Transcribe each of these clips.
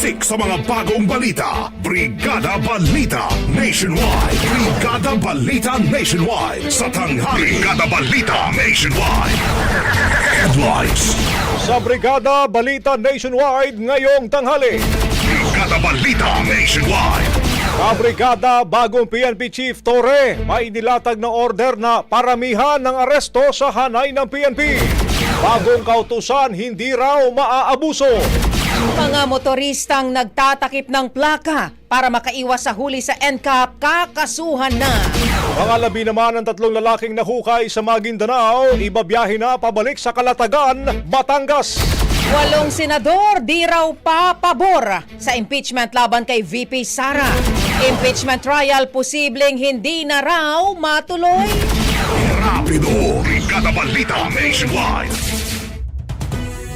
Siksik sa mga bagong balita. Brigada Balita Nationwide. Brigada Balita Nationwide. Sa tanghali. Brigada Balita Nationwide. Headlines. Sa Brigada Balita Nationwide ngayong tanghali. Brigada Balita Nationwide. Kabrigada bagong PNP Chief Torre may nilatag na order na paramihan ng aresto sa hanay ng PNP. Bagong kautusan hindi raw maaabuso. Mga motoristang nagtatakip ng plaka para makaiwas sa huli sa NCAP, kakasuhan na. Mga labi naman ng tatlong lalaking nahukay sa Maguindanao, ibabiyahe na pabalik sa Kalatagan, Batangas. Walong senador di raw papabor sa impeachment laban kay VP Sara. Impeachment trial posibleng hindi na raw matuloy. Rapido. Brigada Balita Nationwide.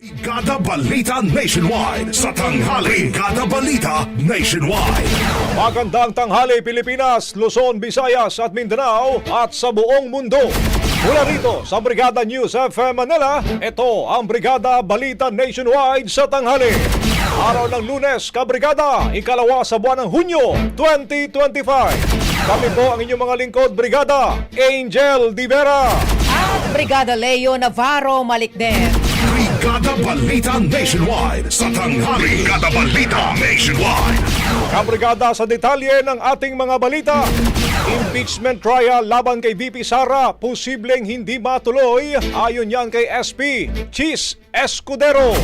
Brigada Balita Nationwide. Sa tanghali. Brigada Balita Nationwide. Magandang tanghali Pilipinas, Luzon, Visayas at Mindanao at sa buong mundo. Mula rito sa Brigada News FM Manila, ito ang Brigada Balita Nationwide sa tanghali. Araw ng lunes, kabrigada, ikalawa sa buwan ng Hunyo 2025. Kami po ang inyong mga lingkod, Brigada Angel Divera. At Brigada Leo Navarro Malikden. Brigada Balita Nationwide. Sa tanghali. Brigada Balita Nationwide. Kabrigada sa detalye ng ating mga balita. Impeachment trial laban kay VP Sara posibleng hindi matuloy ayon yan kay SP Cheese Escudero.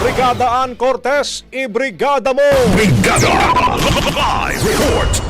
Brigada Ann Cortez, ibrigada mo! Brigada Live Report.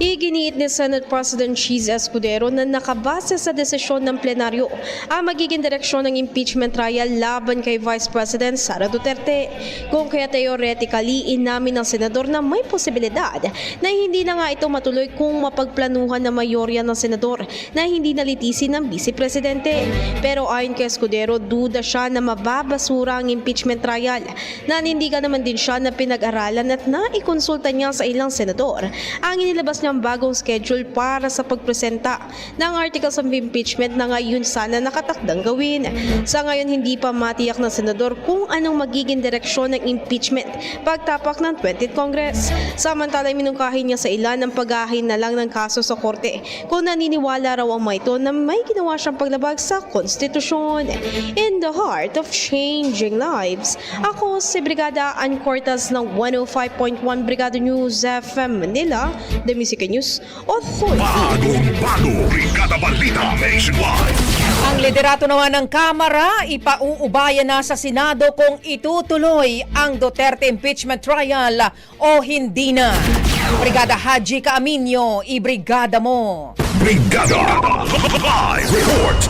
Iginiit ni Senate President Cheese Escudero na nakabase sa desisyon ng plenaryo ang magiging direksyon ng impeachment trial laban kay Vice President Sara Duterte. Kung kaya theoretically, inamin ng senador na may posibilidad na hindi na nga ito matuloy kung mapagplanuhan ng mayorya ng senador na hindi nalitisin ng Vice Presidente. Pero ayon kay Escudero, duda siya na mababasura ang impeachment trial. Nanindigan naman din siya na pinag-aralan at naikonsulta niya sa ilang senador ang inilabas niya ng bagong schedule para sa pagpresenta ng articles of impeachment na ngayon sana nakatakdang gawin. Sa ngayon, hindi pa matiyak ng senador kung anong magiging direksyon ng impeachment pagtapak ng 20th Congress. Samantala, minungkahin niya sa ilan ang pag-ahin na lang ng kaso sa korte kung naniniwala raw ang mga ito na may ginawa siyang paglabag sa konstitusyon. In the heart of changing lives, ako si Brigada Ann Cortez ng 105.1 Brigada News FM Manila, The Music News Authority. Bagong bago, Brigada Balita Nationwide. Ang liderato naman ng Kamara, ipauubaya na sa Senado kung itutuloy ang Duterte impeachment trial o hindi na. Brigada Haji Kaaminyo, ibrigada mo. Brigada Live Report.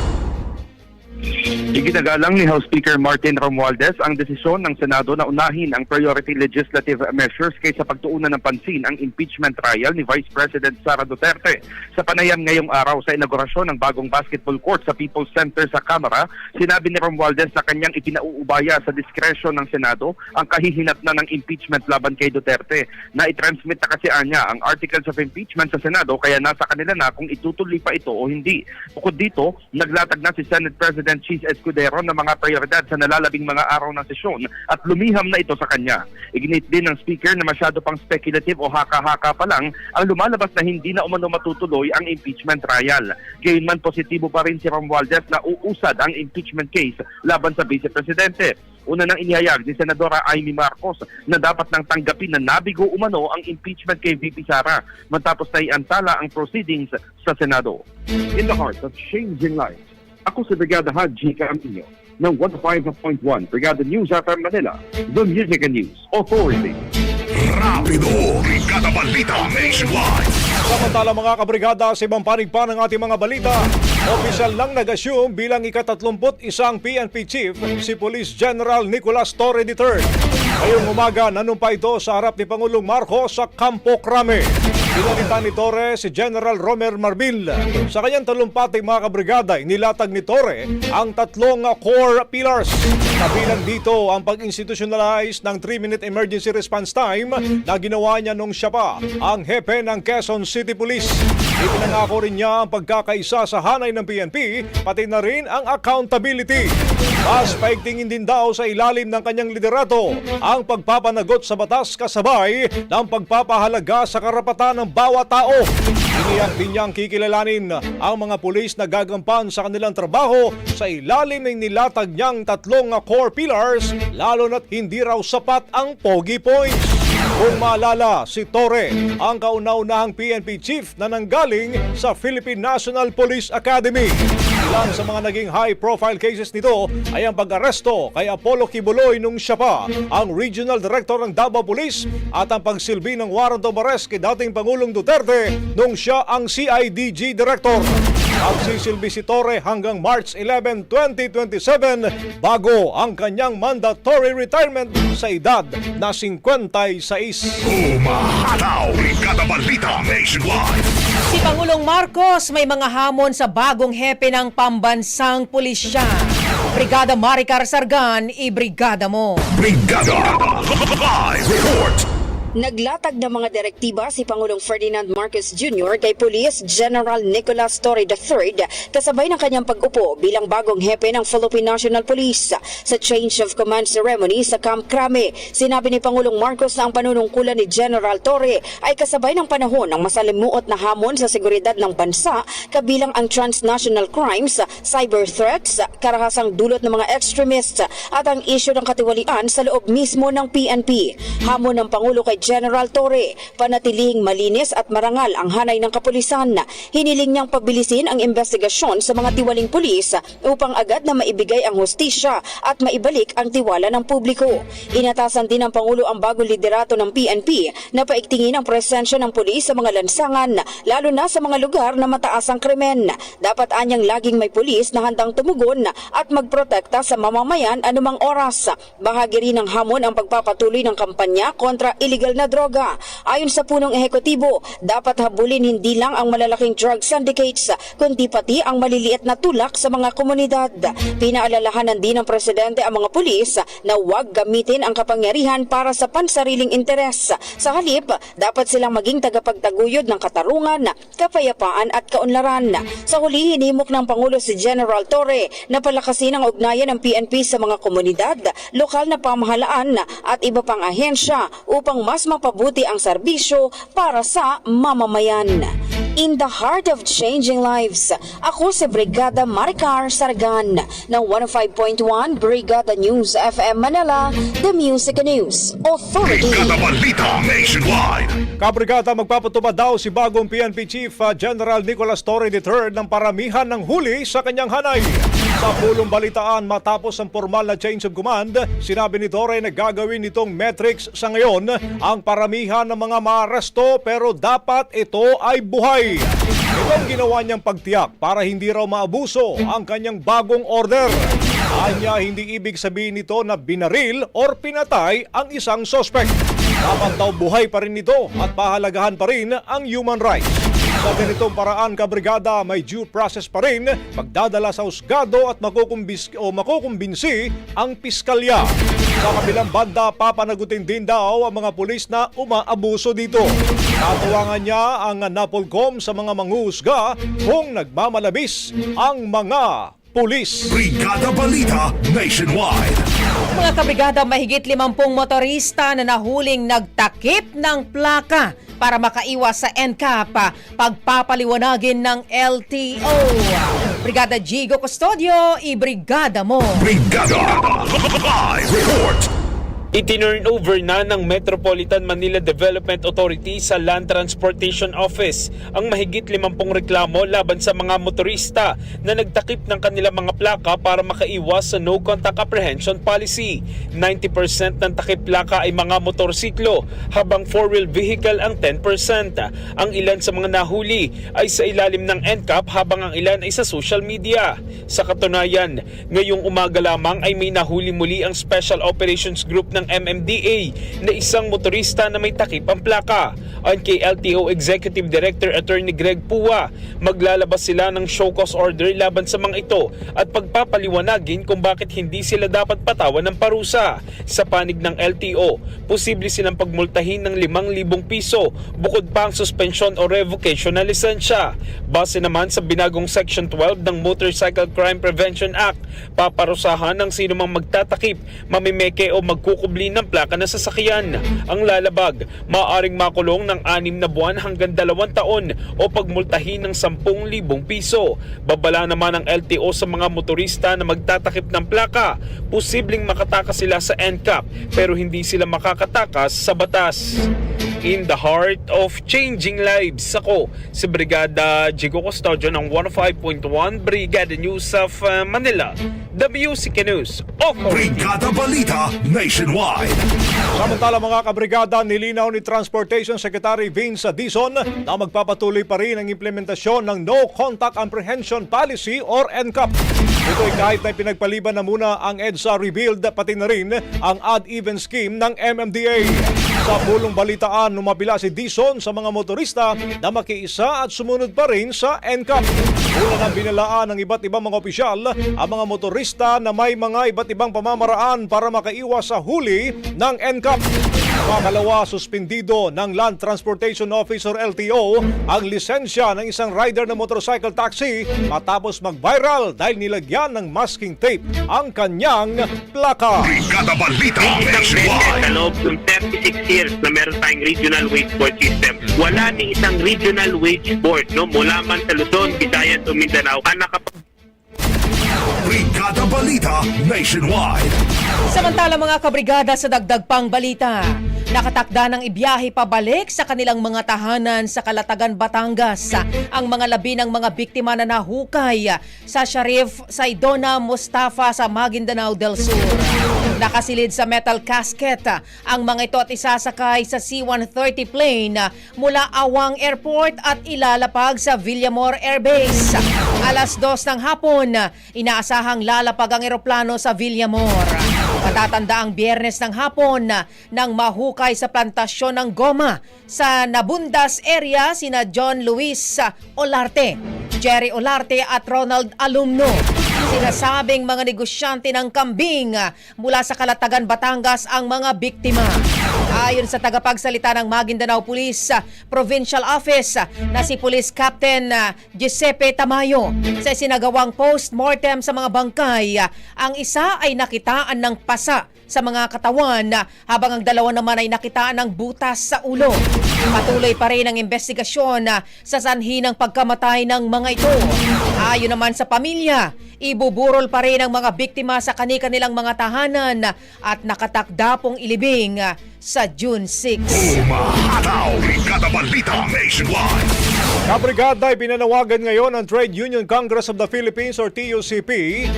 Iginagalang ni House Speaker Martin Romualdez ang desisyon ng Senado na unahin ang priority legislative measures kaysa pagtuunan ng pansin ang impeachment trial ni Vice President Sara Duterte. Sa panayam ngayong araw sa inaugurasyon ng bagong basketball court sa People's Center sa Kamara, sinabi ni Romualdez na kanyang ipinauubaya sa diskresyon ng Senado ang kahihinatnan ng impeachment laban kay Duterte. Na itransmit na kasi anya ang articles of impeachment sa Senado kaya nasa kanila na kung itutuloy pa ito o hindi. Bukod dito, naglatag na si Senate President Cheese Escudero ng mga prioridad sa nalalabing mga araw ng sesyon at lumiham na ito sa kanya. Ignit din ng speaker na masyado pang speculative o haka-haka pa lang ang lumalabas na hindi na umano matutuloy ang impeachment trial. Gayunman positibo pa rin si Romualdez na uusad ang impeachment case laban sa Vice Presidente. Una nang inihayag ni Senadora Amy Marcos na dapat nang tanggapin na nabigo umano ang impeachment kay VP Sara matapos na iantala ang proceedings sa Senado. In the heart of changing lives, ako si Brigada Haji Camino ng 105.1 Brigada News FM Manila, The Music and News Authority. Rapido, Brigada Balita Nationwide. Samantala mga kabrigada sa ibang panig pa ng ating mga balita, opisyal lang nag-assume bilang ikatatlumput isang PNP chief si Police General Nicolas Torre III. Ngayong umaga, nanumpa ito sa harap ni Pangulong Marcos sa Campo Crame. Pinalita ni Torre si General Romer Marbil. Sa kanyang talumpating mga kabrigada, nilatag ni Torre ang tatlong core pillars. Kabilang dito ang pag-institutionalize ng 3-minute emergency response time na ginawa niya nung siya pa ang hepe ng Quezon City Police. Ipinangako rin niya ang pagkakaisa sa hanay ng PNP, pati na rin ang accountability. Mas paigtingin din daw sa ilalim ng kanyang liderato ang pagpapanagot sa batas kasabay ng pagpapahalaga sa karapatan ng bawat tao. Iniyak din niyang kikilalanin ang mga pulis na gagampan sa kanilang trabaho sa ilalim ng nilatag niyang tatlong core pillars lalo na't hindi raw sapat ang pogi points. Kung maalala, si Torre ang kauna-unahang PNP chief na nanggaling sa Philippine National Police Academy. Ilan sa mga naging high-profile cases nito ay ang pag-aresto kay Apollo Kibuloy nung siya pa ang Regional Director ng Davao Police at ang pagsilbi ng warrant of arrest kay dating Pangulong Duterte nung siya ang CIDG Director. Magsisilbi si Torre hanggang March 11, 2027 bago ang kanyang mandatory retirement sa edad na 56. Umahataw, Brigada Balita Nationwide. Si Pangulong Marcos may mga hamon sa bagong hepe ng pambansang pulisya. Brigada Maricar Sargan, ibrigada mo. Brigada Live Report. Naglatag ng mga direktiba si Pangulong Ferdinand Marcos Jr. kay Police General Nicolas Torre III kasabay ng kanyang pag-upo bilang bagong hepe ng Philippine National Police. Sa change of command ceremony sa Camp Crame, sinabi ni Pangulong Marcos na ang panunungkulan ni General Torre ay kasabay ng panahon ng masalimuot na hamon sa seguridad ng bansa kabilang ang transnational crimes, cyber threats, karahasang dulot ng mga extremists at ang isyu ng katiwalian sa loob mismo ng PNP. Hamon ng Pangulo kay General Torre, panatilihing malinis at marangal ang hanay ng kapulisan. Hiniling niyang pabilisin ang investigasyon sa mga tiwaling pulis upang agad na maibigay ang hustisya at maibalik ang tiwala ng publiko. Inatasan din ng Pangulo ang bagong liderato ng PNP na paigtingin ang presensya ng pulis sa mga lansangan, lalo na sa mga lugar na mataas ang krimen. Dapat anyang laging may pulis na handang tumugon at magprotekta sa mamamayan anumang oras. Bahagi rin ng hamon ang pagpapatuloy ng kampanya kontra illegal illegal na droga. Ayon sa punong ehekutibo, dapat habulin hindi lang ang malalaking drug syndicates, kundi pati ang maliliit na tulak sa mga komunidad. Pinaalalahanan din ng presidente ang mga pulis na huwag gamitin ang kapangyarihan para sa pansariling interes. Sa halip, dapat silang maging tagapagtaguyod ng katarungan, kapayapaan at kaunlaran. Sa huli, hinimok ng Pangulo si General Torre na palakasin ang ugnayan ng PNP sa mga komunidad, lokal na pamahalaan at iba pang ahensya upang mas mapabuti ang serbisyo para sa mamamayan. In the heart of changing lives, ako si Brigada Maricar Sargan ng 105.1 Brigada News FM Manila, The Music News Authority. Brigada Balita Nationwide. Kabrigada magpapatupad daw si bagong PNP Chief uh, General Nicolas Torre III ng paramihan ng huli sa kanyang hanay. Sa pulong balitaan matapos ang formal na change of command, sinabi ni Torre na gagawin nitong metrics sa ngayon ang paramihan ng mga maaresto pero dapat ito ay buhay. Ito ang ginawa niyang pagtiyak para hindi raw maabuso ang kanyang bagong order. Anya hindi ibig sabihin nito na binaril or pinatay ang isang sospek. Dapat daw buhay pa rin ito at pahalagahan pa rin ang human rights. Sa ganitong paraan, kabrigada, may due process pa rin pagdadala sa husgado at makukumbis, o makukumbinsi ang piskalya. Sa kabilang banda, papanagutin din daw ang mga pulis na umaabuso dito. Tatuwangan niya ang Napolcom sa mga manghusga kung nagmamalabis ang mga pulis. Brigada Balita Nationwide. Mga kabrigada, mahigit 50 motorista na nahuling nagtakip ng plaka para makaiwas sa NCAP pagpapaliwanagin ng LTO. Brigada Gigo Custodio, ibrigada mo. Brigada Live Report. Itinurn over na ng Metropolitan Manila Development Authority sa Land Transportation Office ang mahigit 50 reklamo laban sa mga motorista na nagtakip ng kanilang mga plaka para makaiwas sa no contact apprehension policy. 90% ng takip plaka ay mga motorsiklo habang four-wheel vehicle ang 10%. Ang ilan sa mga nahuli ay sa ilalim ng NCAP habang ang ilan ay sa social media. Sa katunayan, ngayong umaga lamang ay may nahuli muli ang Special Operations Group ng MMDA na isang motorista na may takip ang plaka. Ayon kay LTO Executive Director Attorney Greg Pua, maglalabas sila ng show cause order laban sa mga ito at pagpapaliwanagin kung bakit hindi sila dapat patawan ng parusa. Sa panig ng LTO, posible silang pagmultahin ng 5,000 piso bukod pa ang suspension o revocation na lisensya. Base naman sa binagong Section 12 ng Motorcycle Crime Prevention Act, paparusahan ng sino mang magtatakip, mamimeke o magkukubli ng plaka ng sasakyan. Ang lalabag, maaaring makulong ng 6 na buwan hanggang 2 taon o pagmultahin ng 10,000 piso. Babala naman ng LTO sa mga motorista na magtatakip ng plaka, posibleng makatakas sila sa NCAP pero hindi sila makakatakas sa batas. In the heart of changing lives, ako si Brigada Jigo Custodio ng 105.1 Brigada News of uh, Manila, The Music News Authority. Brigada Balita Nationwide. Samantala mga kabrigada, nilinaw ni Transportation Secretary Vince Dizon na magpapatuloy pa rin ang implementasyon ng No Contact Apprehension Policy or NCAP. Ito ay kahit na pinagpaliban na muna ang EDSA Rebuild pati na rin ang odd-even scheme ng MMDA. Sa pulong balitaan, numapila si Dizon sa mga motorista na makiisa at sumunod pa rin sa NCAP. Una ng binalaan ng iba't ibang mga opisyal ang mga motorista na may mga iba't ibang pamamaraan para makaiwas sa huli ng NCAP. Makalawa, suspendido ng Land Transportation Office or LTO ang lisensya ng isang rider ng motorcycle taxi matapos mag-viral dahil nilagyan ng masking tape ang kanyang plaka. Brigada Balita sa Nationwide. loob ng 36 years na meron tayong regional wage board system. Wala ni isang regional wage board no mula man sa Luzon, Visayas o Mindanao ang nakapag Brigada Balita Nationwide. Samantala mga kabrigada sa dagdag pang balita, nakatakda ng ibiyahe pabalik sa kanilang mga tahanan sa Kalatagan, Batangas ang mga labi ng mga biktima na nahukay sa Sharif Saidona Mustafa sa Maguindanao del Sur. Nakasilid sa metal casket ang mga ito at isasakay sa C-130 plane mula Awang Airport at ilalapag sa Villamor Air Base. Alas dos ng hapon, inaasahang lalapag ang eroplano sa Villamor. Matatanda ang biyernes ng hapon na nang mahukay sa plantasyon ng goma sa Nabundas area sina John Luis Olarte, Jerry Olarte at Ronald Alumno. Sinasabing mga negosyante ng kambing mula sa Kalatagan, Batangas ang mga biktima. Ayon sa tagapagsalita ng Maguindanao Police ah, Provincial Office ah, na si Police Captain ah, Giuseppe Tamayo sa sinagawang post-mortem sa mga bangkay, ang isa ay nakitaan ng pasa sa mga katawan habang ang dalawa naman ay nakitaan ng butas sa ulo. Patuloy pa rin ang investigasyon sa sanhi ng pagkamatay ng mga ito. Ayon naman sa pamilya, ibuburol pa rin ang mga biktima sa kani-kanilang mga tahanan ah, at nakatakda pong ilibing sa June 6. Umahataw! Brigada Balita Nationwide! Kabrigada ay pinanawagan ngayon ng Trade Union Congress of the Philippines or TUCP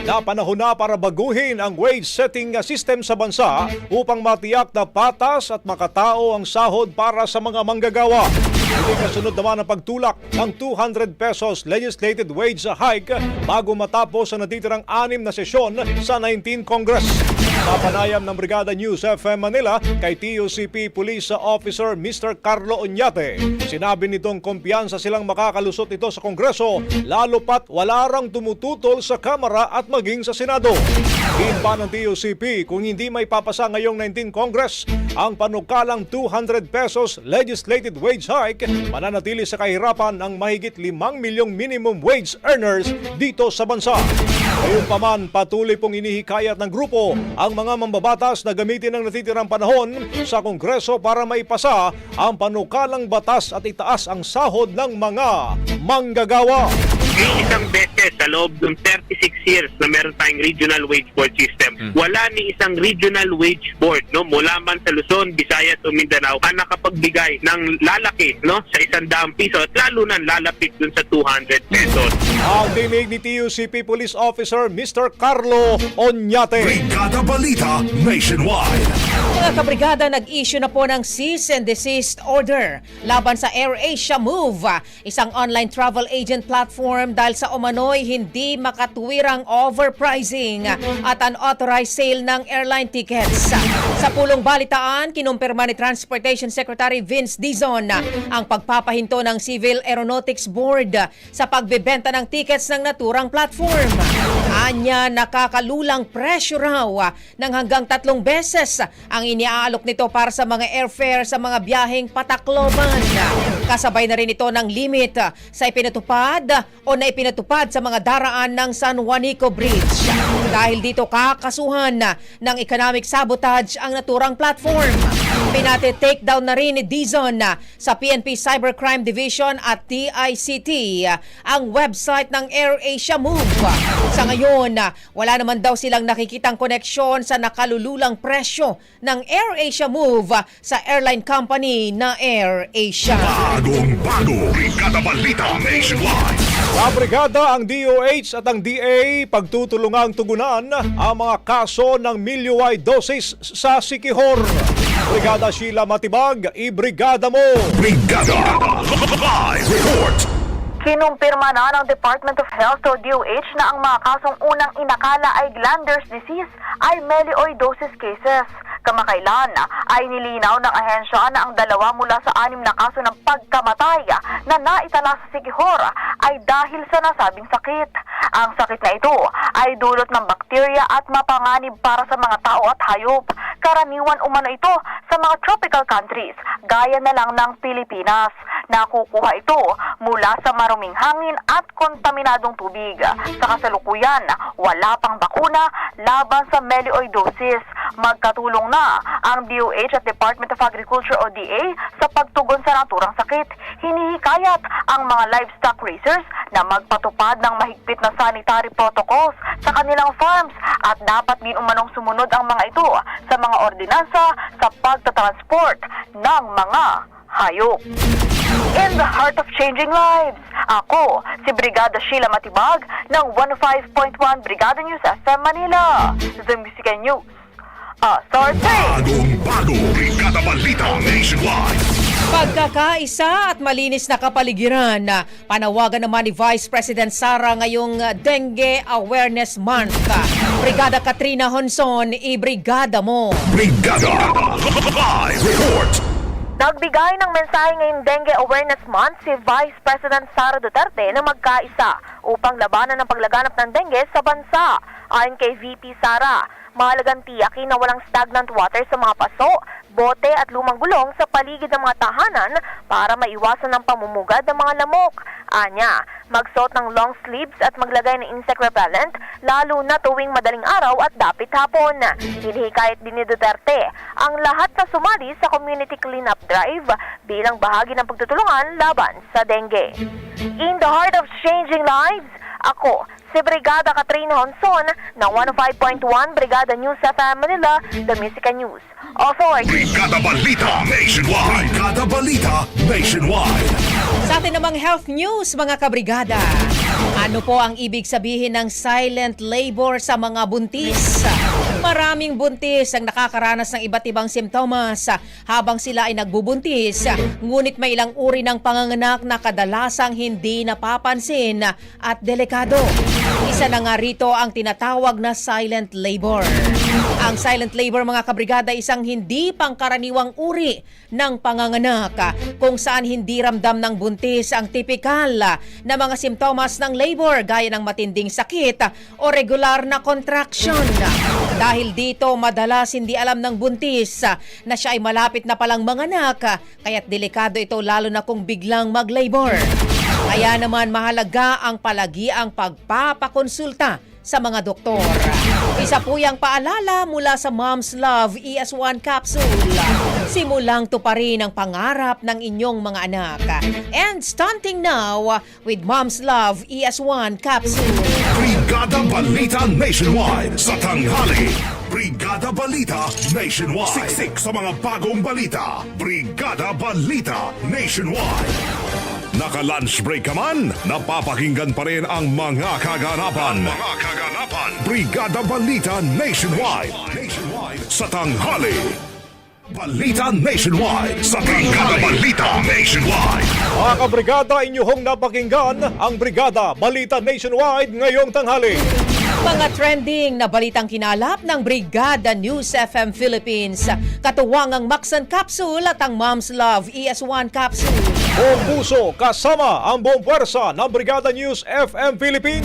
na panahon na para baguhin ang wage setting system sa bansa upang matiyak na patas at makatao ang sahod para sa mga manggagawa. Hindi kasunod naman ang pagtulak ng 200 pesos legislated wage hike bago matapos ang natitirang anim na sesyon sa 19 Congress. Sa panayam ng Brigada News FM Manila kay TUCP Police Officer Mr. Carlo Oñate, sinabi nitong kumpiyansa silang makakalusot ito sa Kongreso lalo pat wala rang tumututol sa Kamara at maging sa Senado. Din pa ng TUCP kung hindi may papasa ngayong 19 Congress ang panukalang 200 pesos legislated wage hike, mananatili sa kahirapan ang mahigit 5 milyong minimum wage earners dito sa bansa. Gayunpaman, patuloy pong inihikayat ng grupo ang mga mambabatas na gamitin ang natitirang panahon sa Kongreso para maipasa ang panukalang batas at itaas ang sahod ng mga manggagawa. Isang beses sa loob ng 36 years na meron tayong regional wage board system, wala ni isang regional wage board no mula man sa Luzon, Visayas o Mindanao ang nakapagbigay ng lalaki no sa isang daang piso at lalo na lalapit dun sa 200 pesos. Ang dinig ni TUCP Police Officer Mr. Carlo Oñate. Brigada Balita Nationwide! Mga kabrigada, nag-issue na po ng cease and desist order laban sa AirAsia Move, isang online travel agent platform dahil sa umano'y hindi makatuwirang overpricing at unauthorized sale ng airline tickets. Sa pulong balitaan, kinumpirma ni Transportation Secretary Vince Dizon ang pagpapahinto ng Civil Aeronautics Board sa pagbebenta ng tickets ng naturang platform. Anya, nakakalulang presyo raw ng hanggang tatlong beses ang iniaalok nito para sa mga airfare sa mga biyaheng patakloban. Kasabay na rin ito ng limit sa ipinatupad o na ipinatupad sa mga daraan ng San Juanico Bridge. Dahil dito kakasuhan ng economic sabotage ang naturang platform. Pinati take down na rin ni Dizon sa PNP Cybercrime Division at TICT ang website ng AirAsia Move. Sa ngayon, wala naman daw silang nakikitang koneksyon sa nakalululang presyo ng AirAsia Move sa airline company na AirAsia. Bagong bago! Brigada Balita Nationwide! Sa brigada ang DOH at ang DA pagtutulungang tugunan ang mga kaso ng milyo-wide dosis sa Sikihor. Brigada Sheila Matibag, ibrigada mo! Brigada! Live report! Kinumpirma na ng Department of Health o DOH na ang mga kasong unang inakala ay glanders disease ay melioidosis cases. Kamakailan ay nilinaw ng ahensya na ang dalawa mula sa anim na kaso ng pagkamatay na naitala sa Sikihor ay dahil sa nasabing sakit. Ang sakit na ito ay dulot ng bakterya at mapanganib para sa mga tao at hayop. Karaniwan umano ito sa mga tropical countries gaya na lang ng Pilipinas. Nakukuha ito mula sa maruming hangin at kontaminadong tubig. Sa kasalukuyan, wala pang bakuna laban sa melioidosis. Magkatulong na ang DOH at Department of Agriculture o DA sa pagtugon sa naturang sakit. Hinihikayat ang mga livestock raisers na magpatupad ng mahigpit na sanitary protocols sa kanilang farms at dapat din umanong sumunod ang mga ito sa mga ordinansa sa pagtatransport ng mga hayop. In the heart of changing lives, ako si Brigada Sheila Matibag ng 105.1 Brigada News FM Manila. The Music and News. Authority! Bagong bago! Brigada Balita Nationwide! Pagkakaisa at malinis na kapaligiran, na panawagan naman ni Vice President Sara ngayong uh, Dengue Awareness Month. Brigada Katrina Honson, ibrigada mo. Brigada Live Report Nagbigay ng mensahe ngayong Dengue Awareness Month si Vice President Sara Duterte na magkaisa upang labanan ang paglaganap ng dengue sa bansa. Ayon kay VP Sara, mahalagang tiyakin na walang stagnant water sa mga paso, bote at lumang gulong sa paligid ng mga tahanan para maiwasan ang pamumugad ng mga lamok. Anya, magsuot ng long sleeves at maglagay ng insect repellent lalo na tuwing madaling araw at dapit hapon. Hinihikayat din ni Duterte ang lahat na sumali sa community cleanup drive bilang bahagi ng pagtutulungan laban sa dengue. In the heart of changing lives, ako, si Brigada Katrina Honson ng 105.1 Brigada News FM Manila, The Music and News Authority. Brigada Balita Nationwide Brigada Balita Nationwide Sa atin namang health news, mga kabrigada. Ano po ang ibig sabihin ng silent labor sa mga buntis? Maraming buntis ang nakakaranas ng iba't ibang simptomas habang sila ay nagbubuntis. Ngunit may ilang uri ng panganganak na kadalasang hindi napapansin at delikado. Isa na nga rito ang tinatawag na silent labor. Ang silent labor mga kabrigada isang hindi pangkaraniwang uri ng panganganak kung saan hindi ramdam ng buntis ang tipikal na mga simptomas ng labor gaya ng matinding sakit o regular na contraction. Dahil dito madalas hindi alam ng buntis na siya ay malapit na palang manganak kaya't delikado ito lalo na kung biglang mag-labor. Kaya naman mahalaga ang palagiang pagpapakonsulta sa mga doktor. Isa po yung paalala mula sa Mom's Love ES1 Capsule. Simulang tuparin ang pangarap ng inyong mga anak. And stunting now with Mom's Love ES1 Capsule. Brigada Balita Nationwide sa tanghali Brigada Balita Nationwide Siksik sa mga bagong balita Brigada Balita Nationwide Naka-lunch break ka man, napapakinggan pa rin ang mga kaganapan. mga kaganapan. Brigada Balita Nationwide. Nationwide. Sa tanghali. Balita Nationwide. Sa Brigada Balita Nationwide. Mga kabrigada, inyong napakinggan ang Brigada Balita Nationwide ngayong tanghali. Mga trending na balitang kinalap ng Brigada News FM Philippines. Katuwang ang Maxan Capsule at ang Mom's Love ES1 Capsule. Buong puso kasama ang buong pwersa ng Brigada News FM Philippines.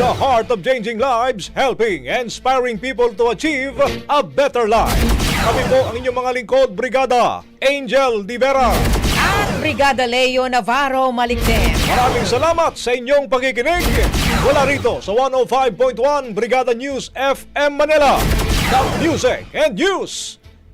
The heart of changing lives, helping inspiring people to achieve a better life. Kami po ang inyong mga lingkod, Brigada Angel Di Vera. At Brigada Leo Navarro Malikden. Maraming salamat sa inyong pakikinig. Wala rito sa 105.1 Brigada News FM Manila. The Music and News